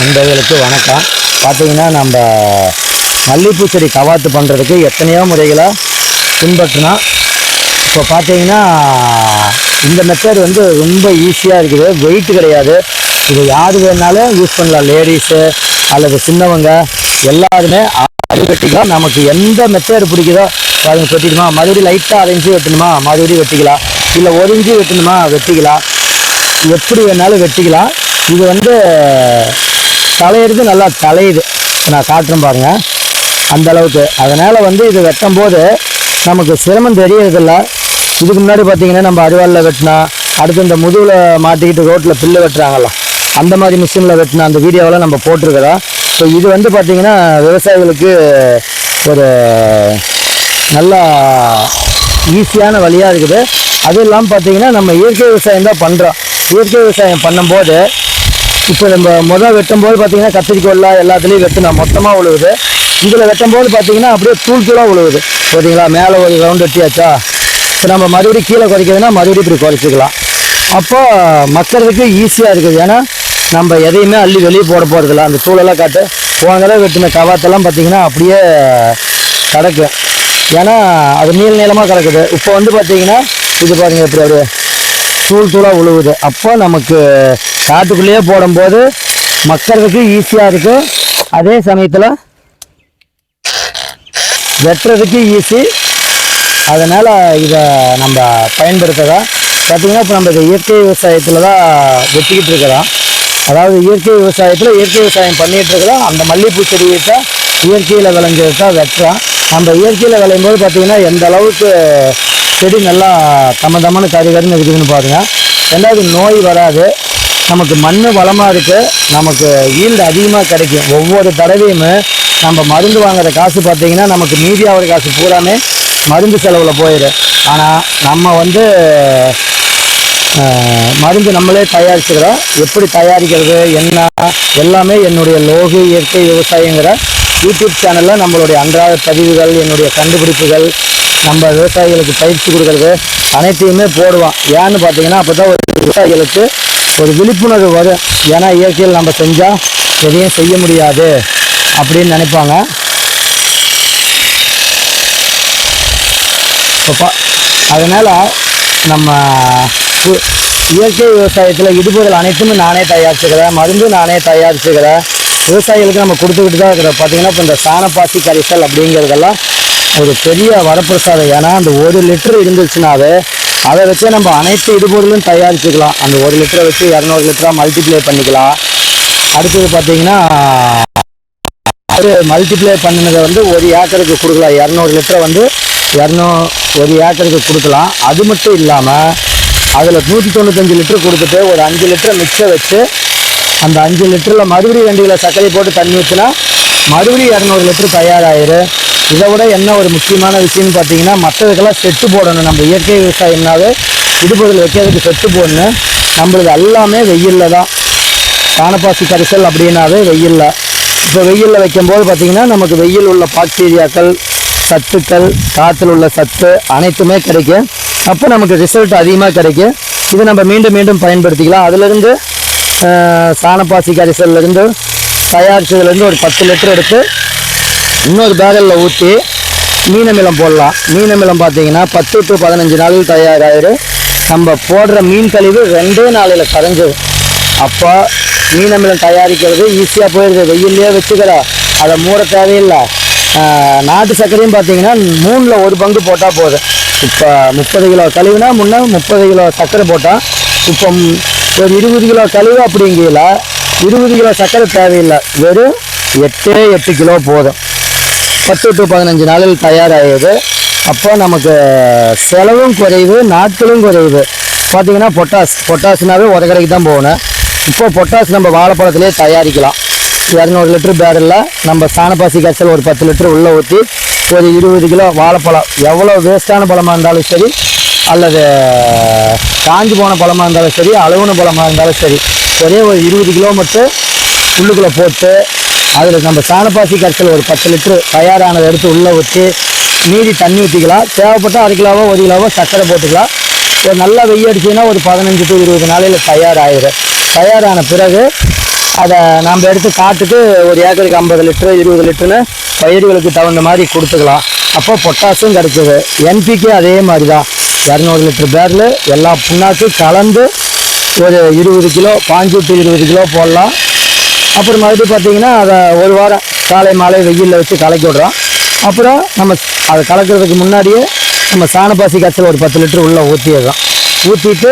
நண்பர்களுக்கு வணக்கம். பார்த்தீங்கன்னா நம்ம மல்லிகைப்பூ செடி கவாத்து பண்ணுறதுக்கு எத்தனையோ முறைகளை பின்பற்றினா இப்போ பார்த்தீங்கன்னா இந்த மெத்தட் வந்து ரொம்ப ஈஸியாக இருக்குது. வெயிட் கிடையாது. இது யார் வேணாலும் யூஸ் பண்ணலாம். லேடிஸு அல்லது சின்னவங்க எல்லாருமே அது வெட்டிக்கலாம். நமக்கு எந்த மெத்தட் பிடிக்குதோ பாருங்க வெட்டிக்கணுமா? மறுபடியும் லைட்டாக அரைஞ்சி வெட்டணுமா? மறுபடியும் வெட்டிக்கலாம். இல்லை ஒரு வெட்டணுமா? வெட்டிக்கலாம். எப்படி வேணாலும் வெட்டிக்கலாம். இது வந்து தலையிறது நல்லா தலையுது. நான் காட்டுறேன் பாருங்க. அந்த அளவுக்கு. அதனால் வந்து இது வெட்டும் போது நமக்கு சிரமம் தெரியறதில்ல. இதுக்கு முன்னாடி பார்த்தீங்கன்னா நம்ம அருவாளில் வெட்டினா அடுத்து இந்த முதுகில் மாட்டிக்கிட்டு ரோட்டில் பில்லு வெட்டுறாங்கல்ல அந்த மாதிரி மிஷினில் வெட்டினா அந்த வீடியோவெல்லாம் நம்ம போட்டிருக்கிறோம் ஸோ இது வந்து பார்த்திங்கன்னா விவசாயிகளுக்கு ஒரு நல்லா ஈஸியான வழியாக இருக்குது. அதுவும் இல்லாமல் பார்த்தீங்கன்னா நம்ம இயற்கை விவசாயம் தான் பண்ணுறோம் இயற்கை விவசாயம் பண்ணும்போது இப்போ நம்ம முதல் வெட்டும்போது பார்த்தீங்கன்னா கத்திரிக்கோல்லாம் எல்லாத்துலேயும் வெட்டணும் மொத்தமாக உழுவுது. இதில் வெட்டும்போது பார்த்தீங்கன்னா அப்படியே தூள் தூளாக உழுவுது. பார்த்தீங்களா? மேலே ஒரு ரவுண்ட் வெட்டியாச்சா? இப்போ நம்ம மறுபடியும் கீழே குறைக்கிறதுனா மறுபடியும் இப்படி குறைச்சிக்கலாம். அப்போ மக்களுக்கு ஈஸியாக இருக்குது. ஏன்னா நம்ம எதையுமே அள்ளி வெளியே போட போகிறதில்ல அந்த தூளெல்லாம் காட்டு. போன தடவை வெட்டின கவாத்தெல்லாம் பார்த்தீங்கன்னா அப்படியே கிடக்கும் ஏன்னா அது நீள நீளமாக கிடக்குது. இப்போ வந்து பார்த்தீங்கன்னா இது பாருங்க எப்படி அப்படியே தூள் தூளாக உழுவுது. அப்போ நமக்கு காட்டுக்குள்ளேயே போடும்போது மக்களுக்கு ஈஸியாக இருக்குது அதே சமயத்தில் வெட்டுறதுக்கு ஈஸி அதனால் இதை நம்ம பயன்படுத்துகிறோம் பார்த்திங்கன்னா இப்போ நம்ம இதை இயற்கை விவசாயத்தில் தான் வெட்டிக்கிட்டு இருக்கிறோம். அதாவது இயற்கை விவசாயத்தில் இயற்கை விவசாயம் பண்ணிகிட்டு இருக்கிறோம். அந்த மல்லிகைப்பூ செடியை தான் இயற்கையில் விளைஞ்சது தான் வெட்டுறோம். நம்ம இயற்கையில் விளையும் போது பார்த்திங்கன்னா எந்த அளவுக்கு செடி நல்லா தம்ம தம்மனு கறி கறின்னு இருக்குதுன்னு பாருங்கள் ரெண்டாவது நோய் வராது. நமக்கு மண் வளமாக இருக்குது நமக்கு ஈல்டு அதிகமாக கிடைக்கும். ஒவ்வொரு தடவையுமே நம்ம மருந்து வாங்குற காசு பார்த்தீங்கன்னா நமக்கு மீதியாகிற ஆகிற காசு பூராமே மருந்து செலவில் போயிடும் ஆனால் நம்ம வந்து மருந்து நம்மளே தயாரிச்சுக்கிறோம். எப்படி தயாரிக்கிறது என்ன எல்லாமே என்னுடைய லோகு இயற்கை விவசாயங்கிற யூடியூப் சேனலில் நம்மளுடைய அன்றாட பதிவுகள் என்னுடைய கண்டுபிடிப்புகள் நம்ம விவசாயிகளுக்கு பயிற்சி கொடுக்கறது அனைத்தையுமே போடுவோம் ஏன்னு பார்த்தீங்கன்னா அப்போ தான் ஒரு விவசாயிகளுக்கு ஒரு விழிப்புணர்வு வரும். ஏன்னா இயற்கையில் நம்ம செஞ்சால் எதையும் செய்ய முடியாது அப்படின்னு நினைப்பாங்க. இப்போ அதனால் நம்ம இயற்கை விவசாயத்தில் இடுபொருள் அனைத்துமே நானே தயாரிச்சுக்கிறேன் மருந்து நானே தயாரிச்சுக்கிறேன் விவசாயிகளுக்கு நம்ம கொடுத்துக்கிட்டு தான் இருக்கிறோம். பார்த்தீங்கன்னா இப்போ இந்த சாணப்பாசி கரிசல் அப்படிங்கிறதெல்லாம் ஒரு பெரிய வரப்பிரசாதம். ஏன்னா அந்த ஒரு லிட்டர் இருந்துச்சுனாவே அதை வச்சே நம்ம அனைத்து இடுபொருளும் தயாரிச்சுக்கலாம். அந்த ஒரு லிட்டரை வச்சு இரநூறு லிட்டராக மல்டிப்ளை பண்ணிக்கலாம். அடுத்தது பார்த்தீங்கன்னா அது மல்டிப்ளை பண்ணினதை வந்து ஒரு ஏக்கருக்கு கொடுக்கலாம். இரநூறு லிட்டரை வந்து இரநூ ஒரு ஏக்கருக்கு கொடுக்கலாம். அது மட்டும் இல்லாமல் அதில் நூற்றி தொண்ணூத்தஞ்சு லிட்டர் கொடுத்துட்டு ஒரு அஞ்சு லிட்டரை மிக்சர் வச்சு அந்த அஞ்சு லிட்டரில் மறுபடியும் ரெண்டு கிலோ சர்க்கரை போட்டு தண்ணி ஊற்றினா மறுபடியும் இரநூறு லிட்டர் தயாராகிடும் இதை விட என்ன ஒரு முக்கியமான விஷயம்னு பார்த்தீங்கன்னா மற்றதுக்கெல்லாம் செட்டு போடணும். நம்ம இயற்கை விவசாயம்னாவே இடுபொருள் வைக்கிறதுக்கு செட்டு போடணும். நம்மளது எல்லாமே வெயிலில் தான். சாணப்பாசி கரிசல் அப்படின்னாவே வெயிலில். இப்போ வெயிலில் வைக்கும்போது பார்த்தீங்கன்னா நமக்கு வெயில் உள்ள பாக்டீரியாக்கள் சத்துக்கள் காற்றில் உள்ள சத்து அனைத்துமே கிடைக்கும். அப்போ நமக்கு ரிசல்ட் அதிகமாக கிடைக்கும். இது நம்ம மீண்டும் மீண்டும் பயன்படுத்திக்கலாம். அதுலேருந்து சாணப்பாசி கரிசல்லேருந்து தயாரித்ததுலேருந்து ஒரு பத்து லிட்டர் எடுத்து இன்னொரு பேரலில் ஊற்றி மீனமிலம் போடலாம். மீனமிலம் பார்த்தீங்கன்னா பத்து டு பதினஞ்சு நாளில் தயாராகிடும் நம்ம போடுற மீன் கழிவு ரெண்டே நாளில் கரைஞ்சிடும் அப்போ மீனமிலம் தயாரிக்கிறது ஈஸியாக போயிடுது வெயிலே வச்சுக்கலாம் அதை மூட தேவையில்லை. நாட்டு சர்க்கரையும் பார்த்தீங்கன்னா மூணில் ஒரு பங்கு போட்டால் போதும். இப்போ முப்பது கிலோ கழிவுனா முன்னே முப்பது கிலோ சர்க்கரை போட்டால் இப்போ ஒரு இருபது கிலோ கழிவு அப்படிங்கல இருபது கிலோ சர்க்கரை தேவையில்லை. வெறும் எட்டே எட்டு கிலோ போதும். பத்து டு பதினஞ்சு நாளில் தயாராகிடுது அப்போ நமக்கு செலவும் குறைவு நாட்களும் குறைவு. பார்த்திங்கன்னா பொட்டாஸ் பொட்டாஸ்னாவே ஒரு கடைக்கு தான் போகணும். இப்போ பொட்டாஸ் நம்ம வாழைப்பழத்துலேயே தயாரிக்கலாம். இரநூறு லிட்டர் பேரலில் நம்ம சாணப்பாசி கரைசல் ஒரு பத்து லிட்டர் உள்ளே ஊற்றி ஒரு இருபது கிலோ வாழைப்பழம். எவ்வளோ வேஸ்ட்டான பழமாக இருந்தாலும் சரி அல்லது காஞ்சி போன பழமாக இருந்தாலும் சரி அளவுன பழமாக இருந்தாலும் சரி ஒரே ஒரு இருபது கிலோ மட்டும் உள்ளுக்குள்ளே போட்டு அதில் நம்ம சாணப்பாசி கரைசல் ஒரு பத்து லிட்டரு தயாரானதை எடுத்து உள்ளே ஊற்றி மீதி தண்ணி ஊற்றிக்கலாம் தேவைப்பட்டால் அரை கிலோவோ ஒரு கிலோவோ சர்க்கரை போட்டுக்கலாம். ஒரு நல்லா வெய்ய அடிச்சுன்னா ஒரு பதினஞ்சு டு இருபது நாளையில் தயாராகிடும் தயாரான பிறகு அதை நம்ம எடுத்து காட்டுக்கு ஒரு ஏக்கருக்கு ஐம்பது லிட்டரு இருபது லிட்டருன்னு பயிர்களுக்கு தகுந்த மாதிரி கொடுத்துக்கலாம். அப்போ பொட்டாசும் கிடைச்சிது என்பிக்கு அதே மாதிரி தான் இரநூறு லிட்டரு பேரில் எல்லா புண்ணாக்கும் கலந்து ஒரு இருபது கிலோ பாஞ்சு டு இருபது கிலோ போடலாம். அப்புறம் மறுபடியும் பார்த்தீங்கன்னா அதை ஒரு வாரம் காலை மாலை வெயிலில் வச்சு கலக்கி விடுறோம். அப்புறம் நம்ம அதை கலக்கிறதுக்கு முன்னாடியே நம்ம சாணப்பாசி காய்ச்சல் ஒரு பத்து லிட்டர் உள்ளே ஊற்றிடுறோம் ஊற்றிட்டு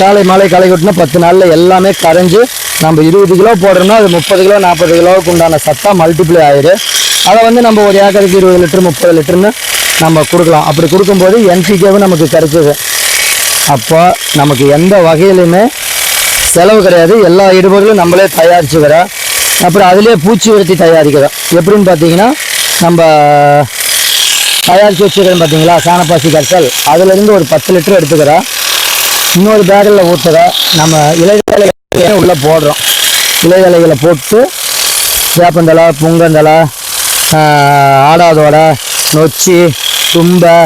காலை மாலை கலக்கி விட்டுனா பத்து நாளில் எல்லாமே கரைஞ்சி நம்ம இருபது கிலோ போடுறோம்னா அது முப்பது கிலோ நாற்பது கிலோவுக்கு உண்டான சத்தாக மல்டிப்ளை ஆயிடு அதை வந்து நம்ம ஒரு ஏக்கருக்கு இருபது லிட்டர் முப்பது லிட்டர்னு நம்ம கொடுக்கலாம். அப்படி கொடுக்கும்போது என்சிகேவும் நமக்கு கிடைச்சிது அப்போ நமக்கு எந்த வகையிலுமே செலவு கிடையாது. எல்லா இடுபொருளும் நம்மளே தயாரிச்சுக்கிறோம். அப்புறம் அதுலேயே பூச்சி விரட்டி தயாரிக்கிறோம். எப்படின்னு பார்த்தீங்கன்னா நம்ம தயாரித்து வச்சுக்கிறோம் பார்த்தீங்களா? சாணப்பாசி கரைசல். அதுலேருந்து ஒரு பத்து லிட்டர் எடுத்துக்கிறோம். இன்னொரு பேரலில் ஊற்றுறோம் நம்ம இலைதலைகளை உள்ளே போடுறோம். இலைதலைகளை போட்டு வேப்பந்தலை புங்கந்தலை ஆடாதோடை நொச்சி தும்பை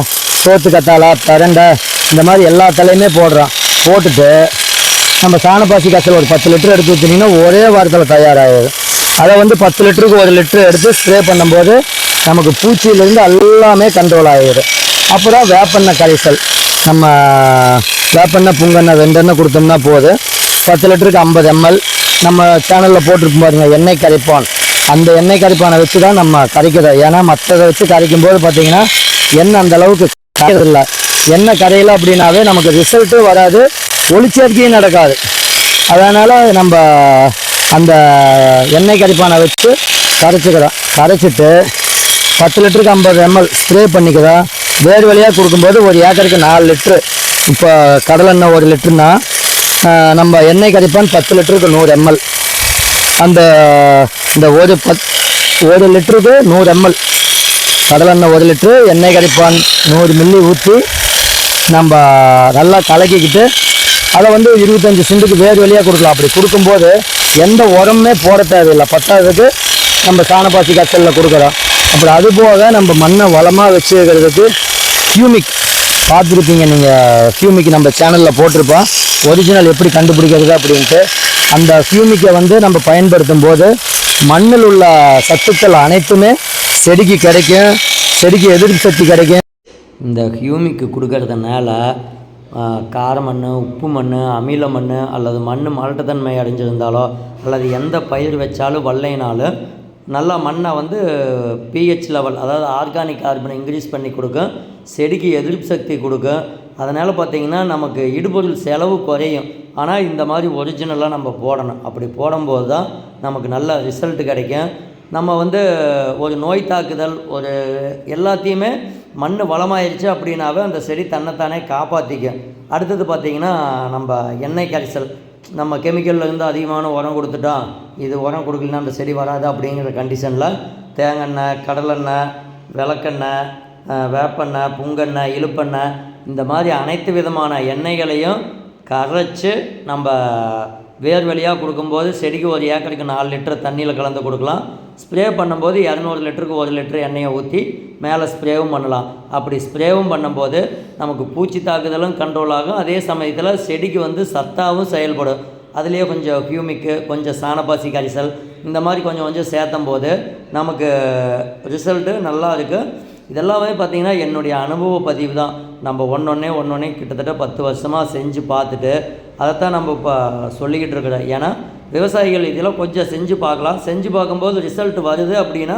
சோத்துக்கத்தாழை பரண்டை இந்த மாதிரி எல்லா தலையுமே போடுறோம். போட்டுட்டு நம்ம சாணப்பாசி கசல் ஒரு பத்து லிட்டர் எடுத்து வச்சிட்டிங்கன்னா ஒரே வாரத்தில் தயாராகிடும் அதை வந்து பத்து லிட்டருக்கு ஒரு லிட்டர் எடுத்து ஸ்ப்ரே பண்ணும்போது நமக்கு பூச்சியிலேருந்து எல்லாமே கண்ட்ரோல் ஆகிடும் அப்புறம் வேப்பெண்ணெய் கரைசல் நம்ம வேப்பெண்ணெய் புங்கெண்ணெய் ரெண்டெண்ணெய் கொடுத்தோம்னா போதும். பத்து லிட்டருக்கு ஐம்பது எம்எல். நம்ம சேனலில் போட்டிருப்போம் பாருங்க எண்ணெய் கரைப்பான். அந்த எண்ணெய் கரைப்பானை வச்சு தான் நம்ம கரைக்கிறோம். ஏன்னா மற்றதை வச்சு கரைக்கும் போது பார்த்தீங்கன்னா எண்ணெய் அந்த அளவுக்கு கரையிறதில்ல. எண்ணெய் கரையில அப்படின்னாவே நமக்கு ரிசல்ட்டும் வராது. ஒளிச்சேர்க்கையும் நடக்காது. அதனால் நம்ம அந்த எண்ணெய் கரைப்பானை வச்சு கரைச்சிக்கிறோம். கரைச்சிட்டு பத்து லிட்டருக்கு ஐம்பது எம்எல் ஸ்ப்ரே பண்ணிக்கிறோம். வேர் வழியாக கொடுக்கும்போது ஒரு ஏக்கருக்கு நாலு லிட்ரு இப்போ கடலெண்ணெய் ஒரு லிட்டருனா நம்ம எண்ணெய் கரைப்பான் பத்து லிட்டருக்கு நூறு எம்எல் அந்த இந்த ஒரு பத் ஒரு லிட்டருக்கு நூறு எம்எல் கடலெண்ணெய் ஒரு லிட்ரு எண்ணெய் கரைப்பான் நூறு மில்லி ஊற்றி நம்ம நல்லா கலக்கிக்கிட்டு அதை வந்து இருபத்தஞ்சி சிண்டுக்கு வேறு வழியாக கொடுக்கலாம். அப்படி கொடுக்கும்போது எந்த உரமுமே போட தேவையில்லை. பத்தாததுக்கு நம்ம சாணப்பாசி கச்சலில் கொடுக்குறோம். அப்புறம் அது போக நம்ம மண்ணை வளமாக வச்சுக்கிறதுக்கு ஹியூமிக் பார்த்துருப்பீங்க நீங்கள் ஹியூமிக் நம்ம சேனலில் போட்டிருப்போம். ஒரிஜினல் எப்படி கண்டுபிடிக்கிறது அப்படின்ட்டு. அந்த ஹியூமிக்கை வந்து நம்ம பயன்படுத்தும் போது மண்ணில் உள்ள சத்துக்கள் அனைத்துமே செடிக்கு கிடைக்கும். செடிக்கு எதிர்ப்பு சக்தி கிடைக்கும். இந்த ஹியூமிக்கு கொடுக்கறதுனால கார மண் உப்பு மண் அமில மண் அல்லது மண் மலட்டுத்தன்மை அடைஞ்சிருந்தாலோ அல்லது எந்த பயிர் வச்சாலும் வரலைனாலும் நல்லா மண்ணை வந்து பிஹெச் லெவல் அதாவது ஆர்கானிக் கார்பனை இன்க்ரீஸ் பண்ணி கொடுக்கும் செடிக்கு எதிர்ப்பு சக்தி கொடுக்கும். அதனால் பார்த்திங்கன்னா நமக்கு இடுபொருள் செலவு குறையும். ஆனால் இந்த மாதிரி ஒரிஜினலாக நம்ம போடணும். அப்படி போடும்போது தான் நமக்கு நல்ல ரிசல்ட் கிடைக்கும். நம்ம வந்து ஒரு நோய் தாக்குதல் ஒரு எல்லாத்தையுமே மண் வளமாயிருச்சு அப்படின்னாவே அந்த செடி தன்னைத்தானே காப்பாற்றிக்கும் அடுத்தது பார்த்திங்கன்னா நம்ம எண்ணெய் கரைசல் நம்ம கெமிக்கலில் இருந்து அதிகமான உரம் கொடுத்துட்டோம் இது உரம் கொடுக்கலனா அந்த செடி வராது அப்படிங்கிற கண்டிஷனில் தேங்காய் கடலெண்ணெய் விளக்கெண்ணெய் வேப்பெண்ணெய் புங்கெண்ணெய் இழுப்பெண்ணெய் இந்த மாதிரி அனைத்து விதமான எண்ணெய்களையும் கரைச்சி நம்ம வேர் வழியாக கொடுக்கும்போது செடிக்கு ஒரு ஏக்கருக்கு நாலு லிட்டர் தண்ணியில் கலந்து கொடுக்கலாம். ஸ்ப்ரே பண்ணும்போது இரநூறு லிட்டருக்கு ஒரு லிட்டர் எண்ணெயை ஊற்றி மேலே ஸ்ப்ரேவும் பண்ணலாம். அப்படி ஸ்ப்ரேவும் பண்ணும்போது நமக்கு பூச்சி தாக்குதலும் கண்ட்ரோல் ஆகும். அதே சமயத்தில் செடிக்கு வந்து சத்தாவும் செயல்படும். அதுலேயே கொஞ்சம் ஹியூமிக்கு கொஞ்சம் சாணப்பாசி கரிசல் இந்த மாதிரி கொஞ்சம் கொஞ்சம் சேர்த்தும் போது நமக்கு ரிசல்ட்டு நல்லா இருக்குது இதெல்லாமே பார்த்திங்கன்னா என்னுடைய அனுபவ பதிவு தான். நம்ம ஒன்றொன்னே ஒன்றே கிட்டத்தட்ட பத்து வருஷமாக செஞ்சு பார்த்துட்டு அதைத்தான் நம்ம இப்போ சொல்லிக்கிட்டு இருக்கிறோம் ஏன்னா விவசாயிகள் இதெல்லாம் கொஞ்சம் செஞ்சு பார்க்கலாம். செஞ்சு பார்க்கும்போது ரிசல்ட் வருது அப்படின்னா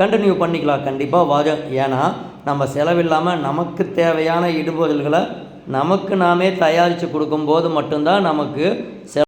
கண்டினியூ பண்ணிக்கலாம். கண்டிப்பாக வரும். ஏன்னா நம்ம செலவில்லாமல் நமக்கு தேவையான இடுபொருள்களை நமக்கு நாமே தயாரித்து கொடுக்கும்போது மட்டும்தான் நமக்கு செ